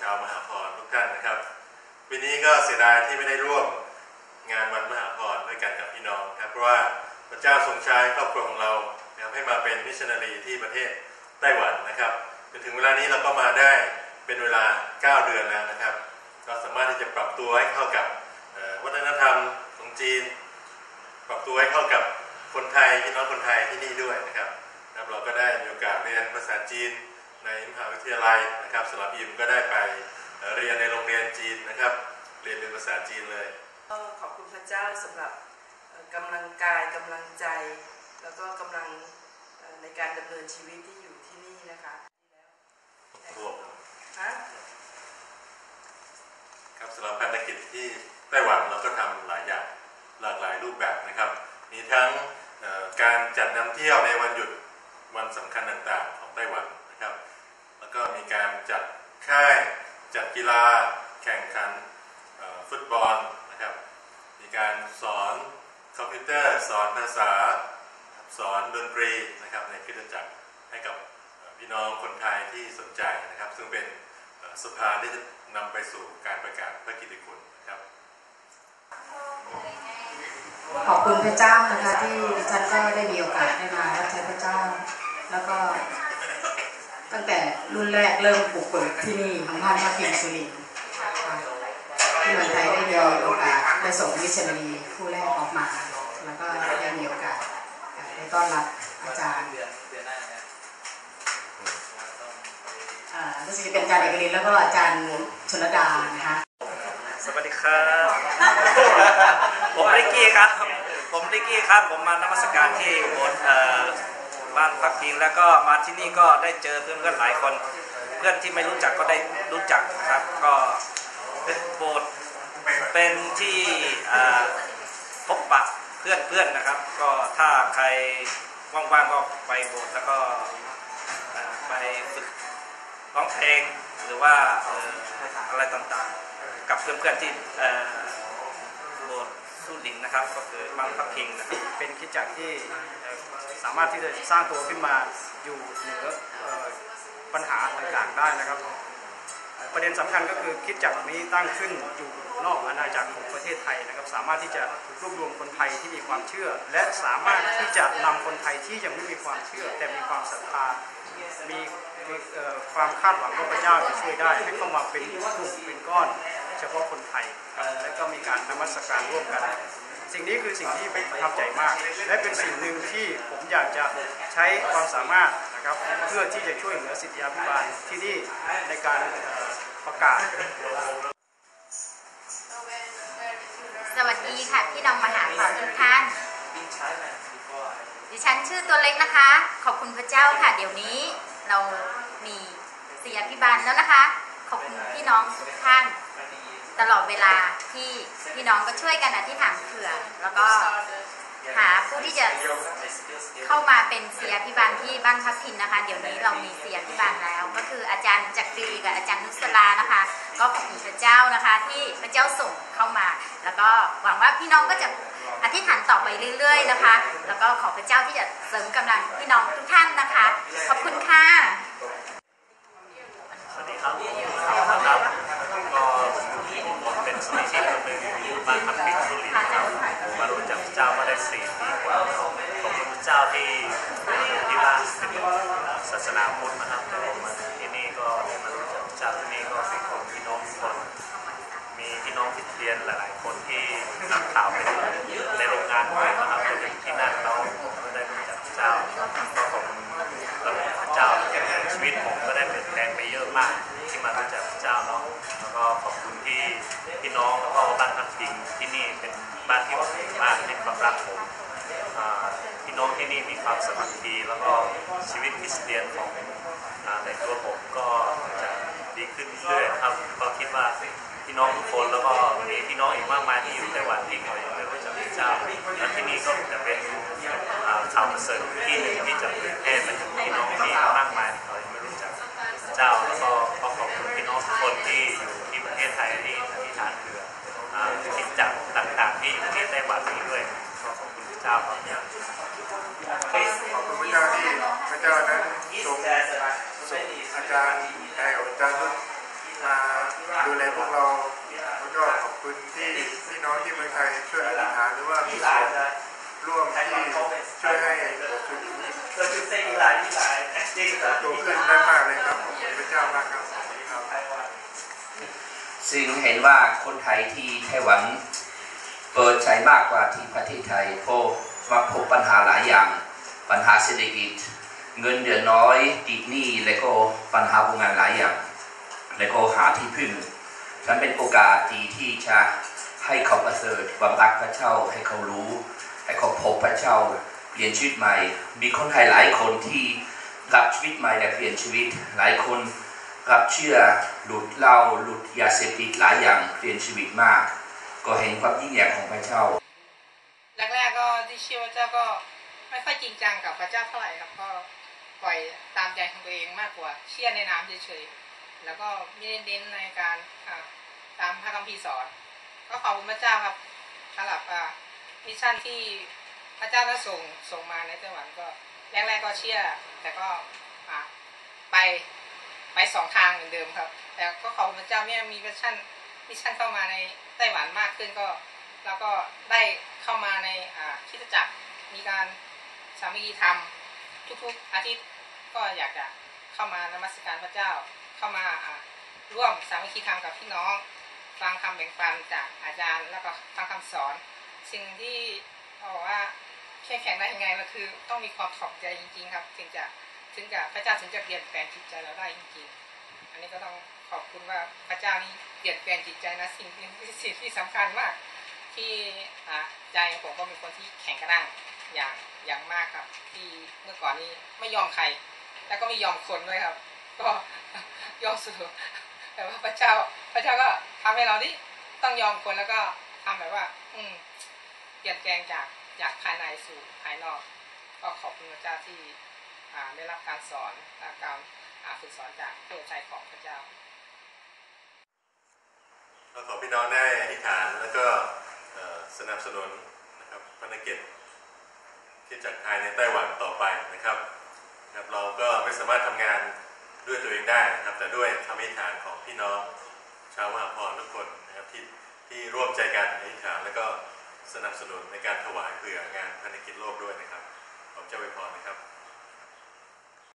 ชาวมหาพรทุกท่านนะครับปีนี้ก็เสียดายที่ไม่ได้ร่วมงานวันมหาพรด้วยกันกับพี่น้องครับเพราะว่าพระเจ้าทรงใช้ครอบครัวของเรานะครับให้มาเป็นมิชชันนารีที่ประเทศไต้หวันนะครับจนถึงเวลานี้เราก็มาได้เป็นเวลา 9 เดือนแล้วนะครับก็สามารถที่จะปรับตัวให้เข้ากับวัฒนธรรมของจีน ปรับตัวให้เข้ากับคนไทยพี่น้องคนไทยที่นี่ด้วยนะครับเราก็ได้มีโอกาสเรียนภาษาจีน ในมหาวิทยาลัยนะครับสำหรับอิมก็ได้ไปเอ่อเรียนในโรงเรียนจีนนะครับ เรียนเป็นภาษาจีนเลยก็ขอบคุณพระเจ้าสำหรับเอ่อกำลังกายกำลังใจ แล้วก็กำลังเอ่อในการดำเนินชีวิตที่อยู่ที่นี่นะคะรวมฮะครับสำหรับภารกิจที่ไต้หวันเราก็ทำหลายอย่างหลากหลายรูปแบบนะครับ มีทั้งเอ่อการจัดนำเที่ยวในวันหยุดวันสำคัญต่างๆ ของไต้หวันนะครับ แล้วก็มีการ จัดค่ายจัดกีฬาแข่งขันฟุตบอลนะครับ มีการสอนคอมพิวเตอร์สอนภาษา สอนดนตรีนะครับในคริสตจักรให้กับพี่น้องคนไทยที่สนใจนะครับ ซึ่งเป็นสะพาที่จะนำไปสู่การประกาศพระกิตติคุณนะครับ ขอบคุณพระเจ้านะคะที่ดิฉันก็ได้มีโอกาสได้มารับใช้พระเจ้า แล้วก็ ตั้งแต่รุ่นแรกเริ่มปลูกเปิดที่นี่ของท่านพระพิมสุรินที่เมืองไทยได้มีโอกาสได้ส่งมิชชันนารีผู้แรกออกมา แล้วก็ได้มีโอกาสได้ต้อนรับอาจารย์อ่ารู้สึกจะเป็นอาจารย์เอกลินแล้วก็อาจารย์ชนดานะคะสวัสดีครับ ผมริกกี้ครับ ผมริกกี้ครับ ผมมานมัสการที่โบสถ์เอ่อ บ้านพักพิงแล้วก็มาที่นี่ก็ได้เจอเพื่อนเพื่อนหลายคน เพื่อนที่ไม่รู้จักก็ได้รู้จักครับก็เป็นโบสถ์เป็นที่พบปะเพื่อนเพื่อนนะครับ ก็ถ้าใครว่างๆก็ไปโบสถ์แล้วก็ไปฝึกร้องเพลงหรือว่าอะไรต่างๆ กับเพื่อนๆที่เอ่โบสถ์สุรินนะครับ ก็คือบ้านพักพิงนะครับเป็นคิดจักรที่ สามารถที่จะสร้างตัวขึ้นมาอยู่เหนือปัญหาต่างๆได้นะครับ ประเด็นสำคัญก็คือคิดจักรนี้ตั้งขึ้นอยู่นอกอาณาจักรของประเทศไทยนะครับ สามารถที่จะรวบรวมคนไทยที่มีความเชื่อ และสามารถที่จะนำคนไทยที่ยังไม่มีความเชื่อ แต่มีความศรัทธามีความคาดหวังว่าพระเจ้าจะช่วยได้ให้เข้ามาเป็นกลุ่มเป็นก้อน เฉพาะคนไทย และก็มีการนมัสการร่วมกัน สิ่งนี้คือสิ่งที่ผมประทับใจมาก และเป็นสิ่งหนึ่งที่ผมอยากจะใช้ความสามารถนะครับเพื่อที่จะช่วยเหลือสิทธิาภิบาลที่นี่ในการประกาศสวัสดีค่ะพี่น้องมหาขอทุกท่านดิฉันชื่อตัวเล็กนะคะ ขอบคุณพระเจ้าค่ะ เดี๋ยวนี้เรามีเสียพิบาลแล้วนะคะ ขอบคุณพี่น้องทุกท่าน ตลอดเวลาที่พี่น้องก็ช่วยกันอธิษฐานเผื่อ แล้วก็หาผู้ที่จะเข้ามาเป็นเสียพิบาลที่บ้านพักพินนะคะ เดี๋ยวนี้เรามีเสียพิบาลแล้ว ก็คืออาจารย์จักรีกับอาจารย์นุสลานะคะ ก็ขอบคุณพระเจ้านะคะ ที่พระเจ้าส่งเข้ามา แล้วก็หวังว่าพี่น้องก็จะอธิษฐานต่อไปเรื่อย ๆ นะคะ แล้วก็ขอพระเจ้าที่จะเสริมกำลังพี่น้องทุกท่านนะคะ ขอบคุณค่ะ สนาทธนะครับแต่ผมมาที่นี่ก็ได้มารู้จักพระเจ้าที่นี่ก็เป็นของพี่น้องคนมีพี่น้องที่เรียนหลาย ๆ คนที่นักข่าวเป็นในโรงงานด้วยนะครับแต่อยู่ที่นั่นเราผมก็ได้รู้จักพระเจ้าก็ขอบคุณพระเจ้าชีวิตผมก็ได้เปลี่ยนแปลงไปเยอะมากที่มารู้จักพระเจ้าเนาะแล้วก็ขอบคุณที่พี่น้องแล้วก็บ้านพักพิงที่นี่เป็นบ้านที่อบอุ่นมากให้ความรักผมอ่า พี่น้องที่นี่มีความสมัคคีแล้วก็ชีวิตคริสเตียนของอในตัวผมก็จะดีขึ้นเรื่อยๆครับก็คิดว่าพี่น้องทุกคนแล้วก็มีพี่น้องอีกมากมายที่อยู่ไต้หวันที่เขายังไม่รู้จักพระเจ้าและที่นี่ก็จะเป็นอ่าวเสริฐที่หนึ่งที่จะเผยแพร่ไปถึงพี่น้องที่มากมายที่เขายังไม่รู้จักพระเจ้าแล้วก็ขอขอบคุณพี่น้องทุกคนที่อยู่ที่ประเทศไทยที่อธิษฐานเผื่ออ่าคิดจักต่างๆที่อยู่ที่ไต้หวันนี้ จ้าขอคริสต์ขอบคุณพระเจ้าที่พระเจ้านั้นทรงส่งอาจารย์แอลอาจารย์นุชมาดูแลพวกเราแล้วก็ขอบคุณที่พี่น้องที่เมืองไทยช่วยอธิษฐานหรือว่ามีส่วนร่วมที่ช่วยให้ถึงโตขึ้นได้มากเลยครับขอบคุณพระเจ้ามากครับซึ่งเห็นว่าคนไทยที่ไต้หวัน เปิดใจมากกว่าที่ประเทศไทยเพราะมาพบปัญหาหลายอย่าง ปัญหาเศรษฐกิจ เงินเดือนน้อยติดหนี้และก็ปัญหาโรงงานหลายอย่าง และก็หาที่พึ่งฉันเป็นโอกาสดีที่จะให้เขาประเสริฐความรักพระเจ้าให้เขารู้ ให้เขาพบพระเจ้าเปลี่ยนชีวิตใหม่ มีคนไทยหลายคนที่รับชีวิตใหม่และเปลี่ยนชีวิตหลายคนรับเชื่อหลุดเหล้าหลุดยาเสพติดหลายอย่างเปลี่ยนชีวิตมาก ก็เห็นความยิ่งใหญ่ของพระเจ้าแรกๆก็ที่เชื่อพระเจ้าก็ไม่ค่อยจริงจังกับพระเจ้าเท่าไหร่ครับก็ปล่อยตามใจของตัวเองมากกว่า เชื่อในน้ำเฉยๆแล้วก็ไม่ได้เน้นในการตามพระคัมภีร์สอน ก็ขอบคุณพระเจ้าครับสำหรับมิชชั่นที่พระเจ้าได้ส่งส่งมาในไต้หวันก็แรกๆก็เชื่อ แต่ก็ไปไปสองทางเหมือนเดิมครับ แต่ก็ขอบคุณพระเจ้าเนี่ยมีมิชชั่น มิชชั่นเข้ามาในไต้หวันมากขึ้นก็ แล้วก็ได้เข้ามาในอ่าคิดจักรมีการสามัคคีธรรมทุกๆอาทิตย์ก็อยากจะเข้ามานมัสการพระเจ้าเข้ามาอ่าร่วมสามัคคีธรรมกับพี่น้องฟังคำแบ่งปันจากอาจารย์แล้วก็ฟังคำสอน สิ่งที่บอกว่าเข้มแข็งได้ยังไงก็คือ ต้องมีความถ่อมใจจริง ๆ ครับ ถึงจะถึงจะพระเจ้าถึงจะเปลี่ยนแปลงจิตใจเราได้จริง ๆ อันนี้ก็ต้อง ขอบคุณว่าพระเจ้านี่เปลี่ยนแปลงจิตใจนะสิ่งที่สิ่งที่สำคัญมาก ที่อ่าใจของผมก็เป็นคนที่แข็งกระด้างอย่างอย่างมากครับ ที่เมื่อก่อนนี้ไม่ยอมใคร แล้วก็ไม่ยอมคนด้วยครับ ก็ยอมสู่แต่ว่าพระเจ้า พระเจ้าก็ทำให้เรานี่ต้องยอมคนแล้วก็ทำแบบว่า อืมเปลี่ยนแปลงจากจากภายในสู่ภายนอก ก็ขอบคุณพระเจ้าที่อ่าได้รับการสอนการอ่าฝึกสอนจากผู้ใจของพระเจ้า ก็ขอพี่น้องได้อธิษฐานแล้วก็สนับสนุนนะครับภารกิจที่จัดไทยในไต้หวันต่อไปนะครับครับ เราก็ไม่สามารถทำงานด้วยตัวเองได้นะครับ แต่ด้วยคำอธิษฐานของพี่น้องชาวมหาพรทุกคนนะครับที่ที่ร่วมใจกันอธิษฐานแล้วก็สนับสนุนในการถวายเผื่องานภารกิจโลกด้วยนะครับขอบเจ้าไว้พรนะครับ